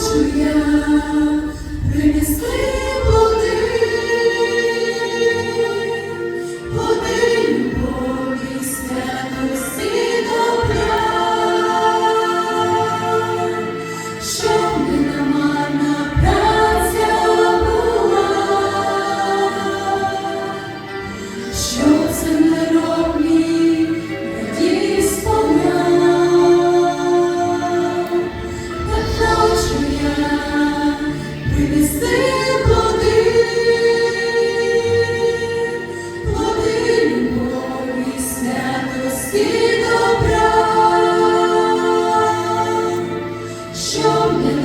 хочу я принести. show me.